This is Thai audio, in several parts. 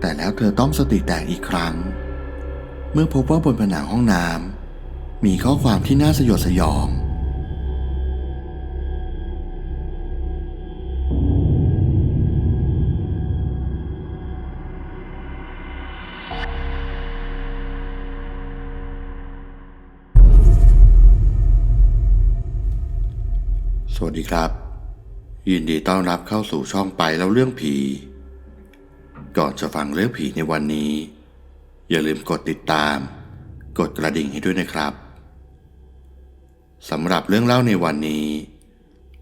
แต่แล้วเธอต้องสติแตกอีกครั้ง เมื่อพบว่าบนผนังห้องน้ำมีข้อความที่น่าสยดสยอง สวัสดีครับ ยินดีต้อนรับเข้าสู่ช่องไปแล้วเรื่องผี ก่อนจะฟังเรื่องผีในวันนี้ อย่าลืมกดติดตาม กดกระดิ่งให้ด้วยนะครับสำหรับเรื่องเล่าในวันนี้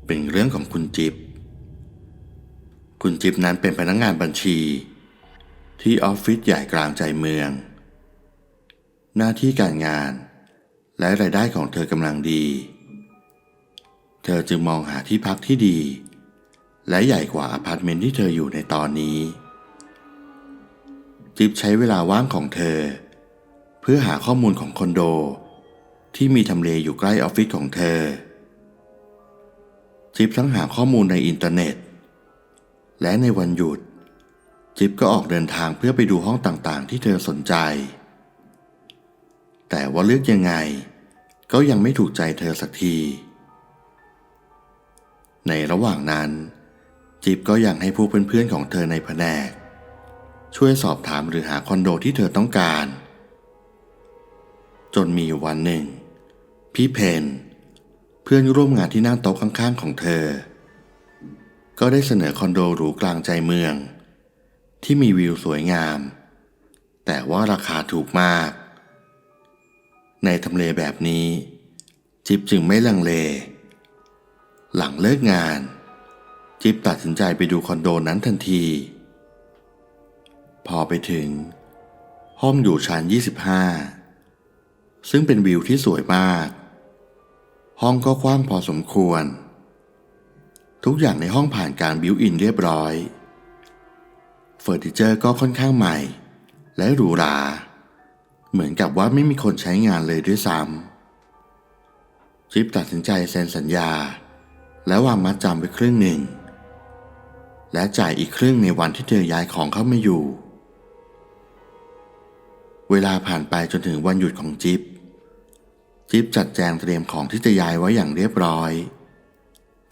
เป็นเรื่องของคุณจิบ คุณจิบนั้นเป็นพนักงงานบัญชี ที่ออฟฟิศใหญ่กลางใจเมือง หน้าที่การงานและรายได้ของเธอกำลังดี เธอจึงมองหาที่พักที่ดี และใหญ่กว่าอพาร์ตเมนต์ที่เธออยู่ในตอนนี้ จิ๊บใช้เวลาว่างของเธอ เพื่อหาข้อมูลของคอนโด ที่มีทำเลอยู่ใกล้ออฟฟิศของเธอ จิ๊บทั้งหาข้อมูลในอินเทอร์เน็ต และในวันหยุด จิ๊บก็ออกเดินทางเพื่อไปดูห้องต่างๆ ที่เธอสนใจ แต่ว่าเลือกยังไง ก็ยังไม่ถูกใจเธอสักที ในระหว่างนั้น จิ๊บก็ยังให้ผู้เพื่อนๆของเธอในแผนก ช่วยสอบถามหรือหาคอนโดที่เธอต้องการ จนมีวันหนึ่ง พี่เพนเพื่อนร่วมงานที่นั่งโต๊ะข้างๆของเธอ ก็ได้เสนอคอนโดหรูกลางใจเมือง ที่มีวิวสวยงาม แต่ว่าราคาถูกมาก ในทำเลแบบนี้ จิ๊บจึงไม่ลังเล หลังเลิกงาน จิ๊บตัดสินใจไปดูคอนโดนั้นทันที พอไปถึง ห้องอยู่ชั้น 25 ซึ่งเป็นวิวที่สวยมาก ห้องก็กว้างพอสมควร ทุกอย่างในห้องผ่านการบิวอินเรียบร้อย เฟอร์นิเจอร์ก็ค่อนข้างใหม่ และหรูหรา เหมือนกับว่าไม่มีคนใช้งานเลยด้วยซ้ำจิ๊บตัดสินใจเซ็นสัญญา และวางมัดจำไปครึ่งหนึ่งและจ่ายอีกครึ่งในวันที่เธอย้ายของเข้ามาอยู่ เวลาผ่านไปจนถึงวันหยุดของจิ๊บจิ๊บจัดแจงเตรียมของที่จะย้ายไว้อย่างเรียบร้อย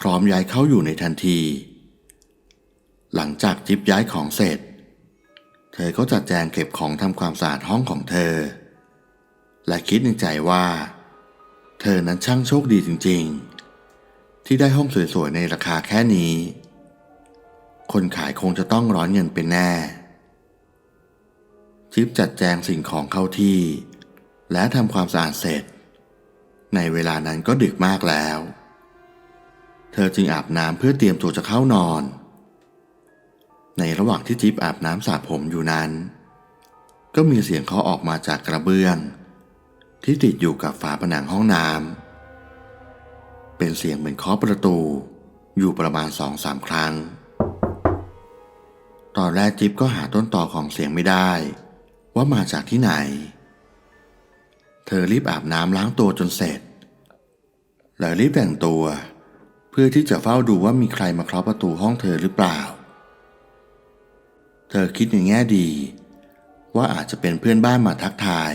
พร้อมย้ายเข้าอยู่ในทันที หลังจากจิ๊บย้ายของเสร็จ เธอก็จัดแจงเก็บของทำความสะอาดห้องของเธอ และคิดในใจว่า เธอนั้นช่างโชคดีจริง ๆ ที่ได้ห้องสวยๆในราคาแค่นี้ คนขายคงจะต้องร้อนเงินเป็นแน่ จิ๊บจัดแจงสิ่งของเข้าที่ และทำความสะอาดเสร็จ ในเวลานั้นก็ดึกมากแล้ว เธอจึงอาบน้ำเพื่อเตรียมตัวจะเข้านอน ในระหว่างที่จิ๊บอาบน้ำสระผมอยู่นั้น ก็มีเสียงเคาะออกมาจากกระเบื้อง ที่ติดอยู่กับฝาผนังห้องน้ำเป็นเสียงเหมือนเคาะประตูอยู่ประมาณสองสามครั้ง ตอนแรกจิ๊บก็หาต้นต่อของเสียงไม่ได้ ว่ามาจากที่ไหน เธอรีบอาบน้ำล้างตัวจนเสร็จ แล้วรีบแต่งตัว เพื่อที่จะเฝ้าดูว่ามีใครมาเคาะประตูห้องเธอหรือเปล่า เธอคิดในแง่ดี ว่าอาจจะเป็นเพื่อนบ้านมาทักทาย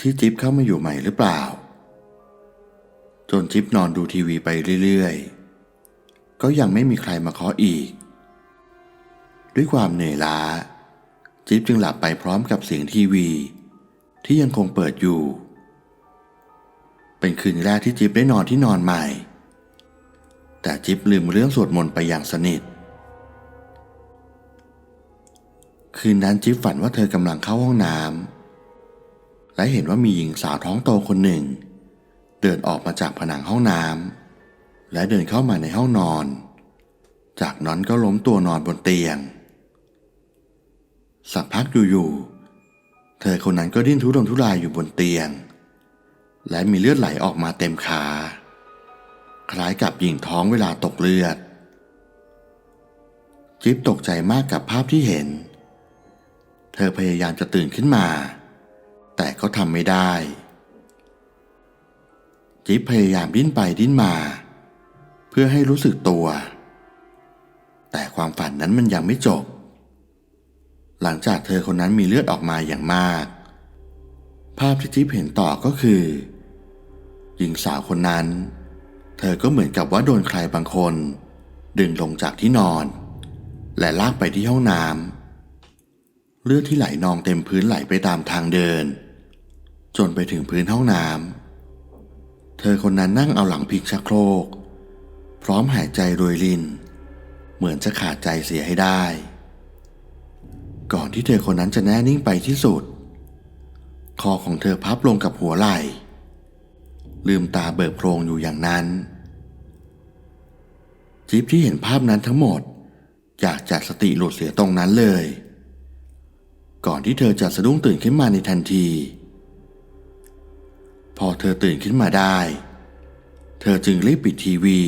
ที่จิ๊บเข้ามาอยู่ใหม่หรือเปล่า จนจิ๊บนอนดูทีวีไปเรื่อยๆ ก็ยังไม่มีใครมาเคาะอีก ด้วยความเหนื่อยล้า จิ๊บจึงหลับไปพร้อมกับเสียงทีวี ที่ยังคงเปิดอยู่ เป็นคืนแรกที่จิ๊บได้นอนที่นอนใหม่ แต่จิ๊บลืมเรื่องสวดมนต์ไปอย่างสนิท คืนนั้นจิ๊บฝันว่าเธอกำลังเข้าห้องน้ำและเห็นว่ามีหญิงสาวท้องโตคนหนึ่ง เดินออกมาจากผนังห้องน้ำและเดินเข้ามาในห้องนอน จากนั้นก็ล้มตัวนอนบนเตียง สักพักอยู่ๆ เธอคนนั้นก็ดิ้นทุรนทุรายอยู่บนเตียง และมีเลือดไหลออกมาเต็มขา คล้ายกับหญิงท้องเวลาตกเลือด จิ๊บตกใจมากกับภาพที่เห็น เธอพยายามจะตื่นขึ้นมา แต่ก็ทำไม่ได้ จิ๊บพยายามดิ้นไปดิ้นมา เพื่อให้รู้สึกตัว แต่ความฝันนั้นมันยังไม่จบ หลังจากเธอคนนั้นมีเลือดออกมาอย่างมาก ภาพที่จิ๊บเห็นต่อก็คือ หญิงสาวคนนั้น เธอก็เหมือนกับว่าโดนใครบางคน ดึงลงจากที่นอน และลากไปที่ห้องน้ำเลือดที่ไหลนองเต็มพื้นไหลไปตามทางเดิน จนไปถึงพื้นห้องน้ำเธอคนนั้นนั่งเอาหลังพิงชักโครก พร้อมหายใจรวยริน เหมือนจะขาดใจเสียให้ได้ ก่อนที่เธอคนนั้นจะแน่นิ่งไปที่สุด คอของเธอพับลงกับหัวไหล่ ลืมตาเบิกโพรงอยู่อย่างนั้น จิ๊บที่เห็นภาพนั้นทั้งหมด อยากจัดสติหลุดเสียตรงนั้นเลย ก่อนที่เธอจะสะดุ้งตื่นขึ้นมาในทันที พอเธอตื่นขึ้นมาได้ เธอจึงรีบปิดทีวี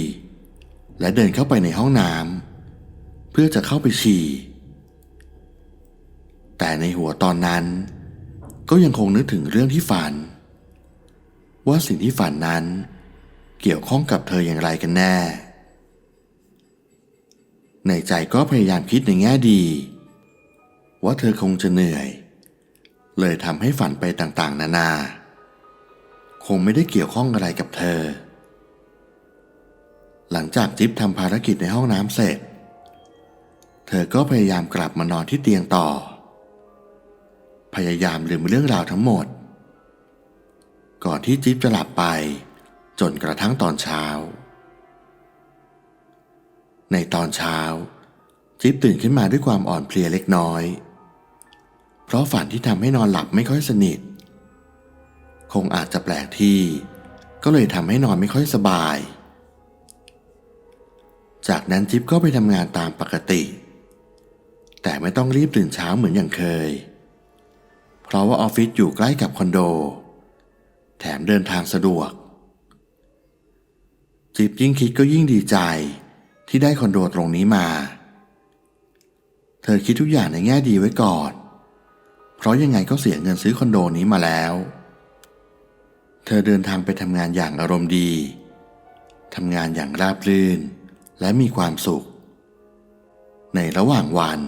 และเดินเข้าไปในห้องน้ำเพื่อจะเข้าไปฉี่ แต่ในหัวตอนนั้น ก็ยังคงนึกถึงเรื่องที่ฝัน ว่าสิ่งที่ฝันนั้นเกี่ยวข้องกับเธออย่างไรกันแน่ ในใจก็พยายามคิดในแง่ดี ว่าเธอคงจะเหนื่อย เลยทำให้ฝันไปต่างๆ นานา คงไม่ได้เกี่ยวข้องอะไรกับเธอ หลังจากจิ๊บทำภารกิจในห้องน้ำเสร็จ เธอก็พยายามกลับมานอนที่เตียงต่อ พยายามลืมเรื่องราวทั้งหมด ก่อนที่จิ๊บจะหลับไปจนกระทั่งตอนเช้า ในตอนเช้า จิ๊บตื่นขึ้นมาด้วยความอ่อนเพลียเล็กน้อย เพราะฝันที่ทำให้นอนหลับไม่ค่อยสนิท คงอาจจะแปลกที่ ก็เลยทำให้นอนไม่ค่อยสบาย จากนั้นจิ๊บก็ไปทำงานตามปกติ แต่ไม่ต้องรีบตื่นเช้าเหมือนอย่างเคยเราะว่าออฟฟิศอยู่ใกล้กับคอนโด แถมเดินทางสะดวก จิบยิ่งคิดก็ยิ่งดีใจที่ได้คอนโดตรงนี้มา เธอคิดทุกอย่างในแง่ดีไว้ก่อน เพราะยังไงก็เสียเงินซื้อคอนโดนี้มาแล้ว เธอเดินทางไปทำงานอย่างอารมณ์ดีทำงานอย่างราบรื่น และมีความสุข ในระหว่างวัน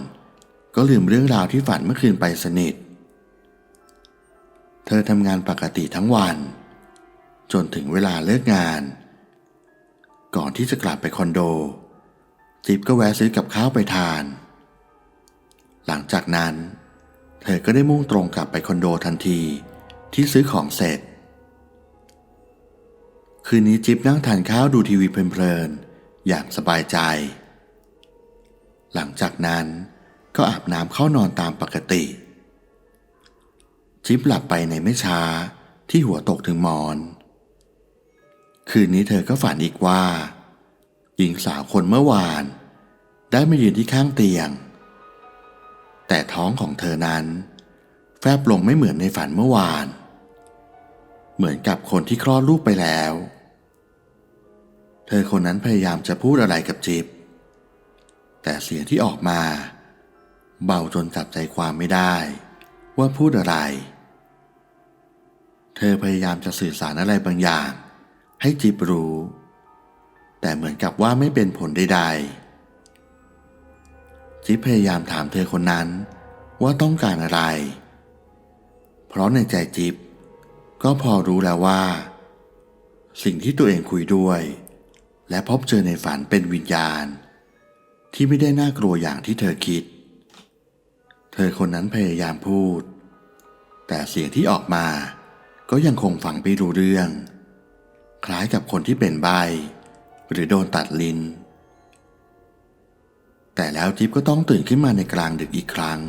ก็ลืมเรื่องราวที่ฝันเมื่อคืนไปสนิท เธอทำงานปกติทั้งวัน จนถึงเวลาเลิกงาน ก่อนที่จะกลับไปคอนโด จิ๊บก็แวะซื้อกับข้าวไปทาน หลังจากนั้น เธอก็ได้มุ่งตรงกลับไปคอนโดทันทีที่ซื้อของเสร็จ คืนนี้จิ๊บนั่งทานข้าวดูทีวีเพลินๆอย่างสบายใจ หลังจากนั้นก็อาบน้ำเข้านอนตามปกติ จิ๊บหลับไปในไม่ช้าที่หัวตกถึงหมอน คืนนี้เธอก็ฝันอีกว่า หญิงสาวคนเมื่อวาน ได้มายืนที่ข้างเตียง แต่ท้องของเธอนั้น แฟบลงไม่เหมือนในฝันเมื่อวาน เหมือนกับคนที่คลอดลูกไปแล้ว เธอคนนั้นพยายามจะพูดอะไรกับจิ๊บแต่เสียงที่ออกมา เบาจนจับใจความไม่ได้ ว่าพูดอะไร เธอพยายามจะสื่อสารอะไรบางอย่าง ให้จิบรู้ แต่เหมือนกับว่าไม่เป็นผลใดๆ จิบพยายามถามเธอคนนั้นว่าต้องการอะไร เพราะในใจจิบก็พอรู้แล้วว่า สิ่งที่ตัวเองคุยด้วย และพบเจอในฝันเป็นวิญญาณ ที่ไม่ได้น่ากลัวอย่างที่เธอคิด เธอคนนั้นพยายามพูด แต่เสียงที่ออกมา ก็ยังคงฟังไม่รู้เรื่อง คล้ายกับคนที่เป็นใบ หรือโดนตัดลิ้น แต่แล้วจิ๊บก็ต้องตื่นขึ้นมาในกลางดึกอีกครั้ง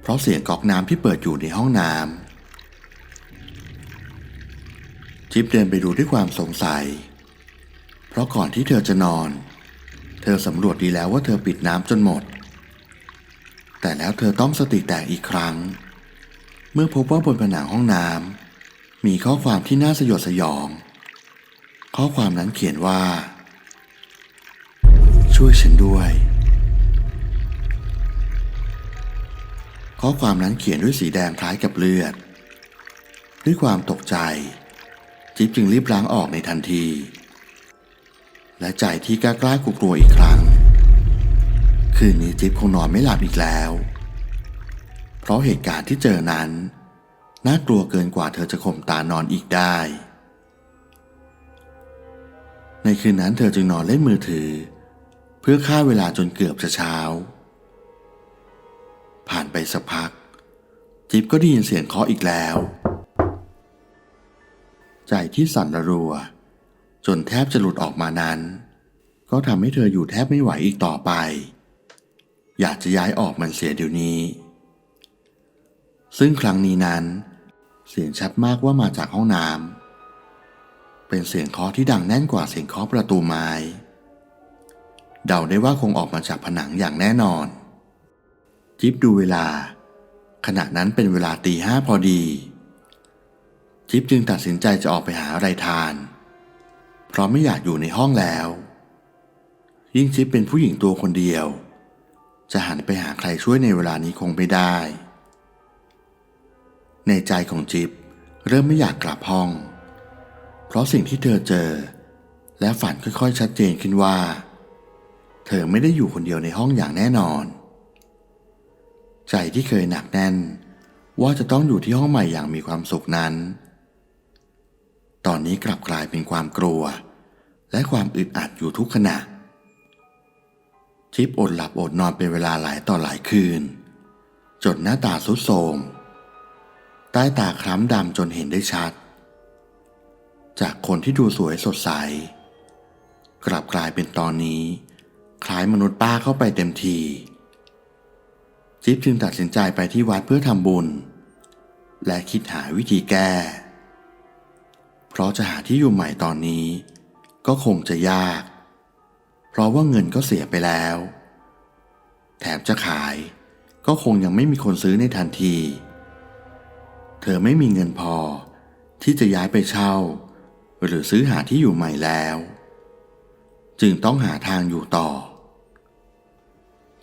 เพราะเสียงก๊อกน้ำที่เปิดอยู่ในห้องน้ำจิ๊บเดินไปดูด้วยความสงสัย เพราะก่อนที่เธอจะนอน เธอสำรวจดีแล้วว่าเธอปิดน้ำจนหมด แต่แล้วเธอต้องสติแตกอีกครั้งเเมื่อพบว่าบนผนังห้องน้ำมีข้อความที่น่าสยดสยอง ข้อความนั้นเขียนว่า ช่วยฉันด้วย ข้อความนั้นเขียนด้วยสีแดงคล้ายกับเลือด ด้วยความตกใจ จิ๊บจึงรีบล้างออกในทันที และใจที่กล้ากล้ากลัวอีกครั้ง คืนนี้จิ๊บคงนอนไม่หลับอีกแล้ว เพราะเหตุการณ์ที่เจอนั้น น่ากลัวเกินกว่าเธอจะข่มตานอนอีกได้ ในคืนนั้นเธอจึงนอนเล่นมือถือ เพื่อฆ่าเวลาจนเกือบจะเช้า ผ่านไปสักพัก จิ๊บก็ได้ยินเสียงเคาะอีกแล้ว ใจที่สั่นระรัว จนแทบจะหลุดออกมานั้น ก็ทำให้เธออยู่แทบไม่ไหวอีกต่อไป อยากจะย้ายออกมันเสียเดี๋ยวนี้ ซึ่งครั้งนี้นั้น เสียงชัดมากว่ามาจากห้องน้ำเป็นเสียงเคาะที่ดังแน่นกว่าเสียงเคาะประตูไม้ เดาได้ว่าคงออกมาจากผนังอย่างแน่นอน จิ๊บดูเวลา ขณะนั้นเป็นเวลาตีห้าพอดี จิ๊บจึงตัดสินใจจะออกไปหาอะไรทาน เพราะไม่อยากอยู่ในห้องแล้ว ยิ่งจิ๊บเป็นผู้หญิงตัวคนเดียวจะหันไปหาใครช่วยในเวลานี้คงไม่ได้ ในใจของจิ๊บเริ่มไม่อยากกลับห้อง เพราะสิ่งที่เธอเจอ และฝันค่อยๆ ชัดเจนขึ้นว่า เธอไม่ได้อยู่คนเดียวในห้องอย่างแน่นอน ใจที่เคยหนักแน่น ว่าจะต้องอยู่ที่ห้องใหม่อย่างมีความสุขนั้น ตอนนี้กลับกลายเป็นความกลัว และความอึดอัดอยู่ทุกขณะชิปอดหลับอดนอนเป็นเวลาหลายต่อหลายคืน จนหน้าตาสุดโทรม ใต้ตาคล้ำดำจนเห็นได้ชัด จากคนที่ดูสวยสดใส กลับกลายเป็นตอนนี้ คล้ายมนุษย์ป้าเข้าไปเต็มทีจิ๊บจึงตัดสินใจไปที่วัดเพื่อทำบุญ และคิดหาวิธีแก้ เพราะจะหาที่อยู่ใหม่ตอนนี้ ก็คงจะยาก เพราะว่าเงินก็เสียไปแล้ว แถมจะขายก็คงยังไม่มีคนซื้อในทันที เธอไม่มีเงินพอ ที่จะย้ายไปเช่า หรือซื้อหาที่อยู่ใหม่แล้ว จึงต้องหาทางอยู่ต่อ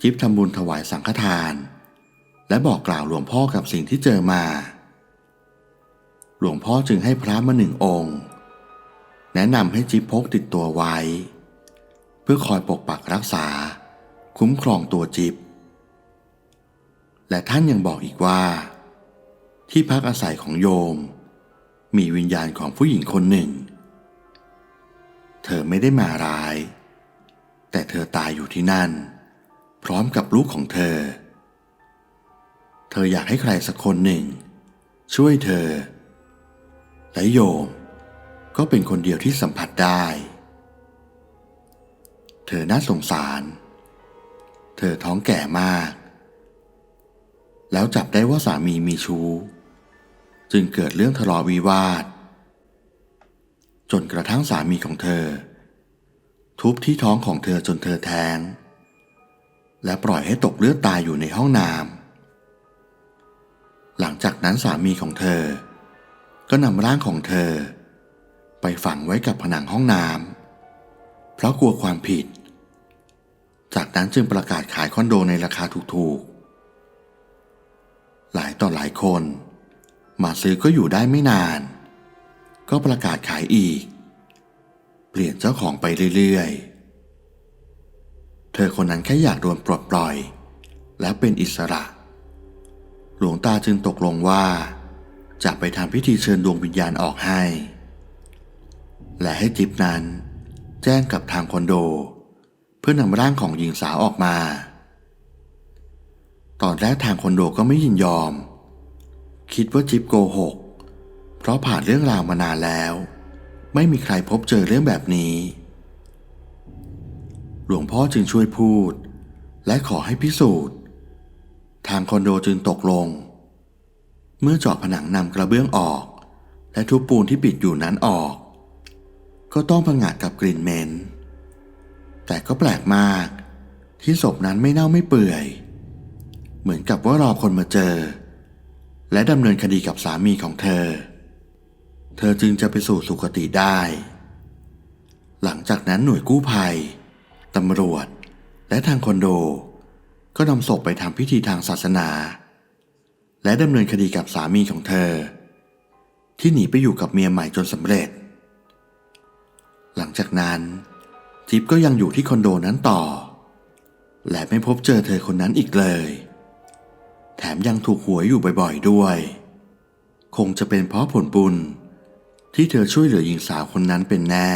จิ๊บทำบุญถวายสังฆทาน และบอกกล่าวหลวงพ่อกับสิ่งที่เจอมา หลวงพ่อจึงให้พระมาหนึ่งองค์ แนะนำให้จิ๊บพกติดตัวไว้ เพื่อคอยปกปักรักษา คุ้มครองตัวจิ๊บและท่านยังบอกอีกว่า ที่พักอาศัยของโยม มีวิญญาณของผู้หญิงคนหนึ่ง เธอไม่ได้มาร้าย แต่เธอตายอยู่ที่นั่น พร้อมกับลูกของเธอ เธออยากให้ใครสักคนหนึ่ง ช่วยเธอ และโยมก็เป็นคนเดียวที่สัมผัสได้ เธอน่าสงสาร เธอท้องแก่มาก แล้วจับได้ว่าสามีมีชู้ จึงเกิดเรื่องทะเลาะวิวาท จนกระทั่งสามีของเธอ ทุบที่ท้องของเธอจนเธอแท้ง และปล่อยให้ตกเลือดตายอยู่ในห้องน้ำหลังจากนั้นสามีของเธอ ก็นำร่างของเธอ ไปฝังไว้กับผนังห้องน้ำเพราะกลัวความผิด จากนั้นจึงประกาศขายคอนโดในราคาถูกๆ หลายต่อหลายคน มาซื้อก็อยู่ได้ไม่นาน ก็ประกาศขายอีก เปลี่ยนเจ้าของไปเรื่อยๆ เธอคนนั้นแค่อยากโดนปลดปล่อย และเป็นอิสระ หลวงตาจึงตกลงว่า จะไปทำพิธีเชิญดวงวิญญาณออกให้ และให้จิบนั้น แจ้งกับทางคอนโด เพื่อนำร่างของหญิงสาวออกมา ตอนแรกทางคอนโดก็ไม่ยินยอม คิดว่าจิ๊บโกหก เพราะผ่านเรื่องราวมานานแล้ว ไม่มีใครพบเจอเรื่องแบบนี้ หลวงพ่อจึงช่วยพูด และขอให้พิสูจน์ ทางคอนโดจึงตกลง เมื่อเจาะผนังนำกระเบื้องออก และทุบปูนที่ปิดอยู่นั้นออก ก็ต้องผงาดกับกลิ่นเหม็นแต่ก็แปลกมาก ที่ศพนั้นไม่เน่าไม่เปื่อย เหมือนกับว่ารอคนมาเจอ และดำเนินคดีกับสามีของเธอ เธอจึงจะไปสู่สุคติได้ หลังจากนั้นหน่วยกู้ภัย ตำรวจ และทางคอนโด ก็นำศพไปทำพิธีทางศาสนา และดำเนินคดีกับสามีของเธอ ที่หนีไปอยู่กับเมียใหม่จนสำเร็จ หลังจากนั้นจิ๊บก็ยังอยู่ที่คอนโดนั้นต่อ และไม่พบเจอเธอคนนั้นอีกเลย แถมยังถูกหวยอยู่บ่อยๆด้วย คงจะเป็นเพราะผลบุญ ที่เธอช่วยเหลือหญิงสาวคนนั้นเป็นแน่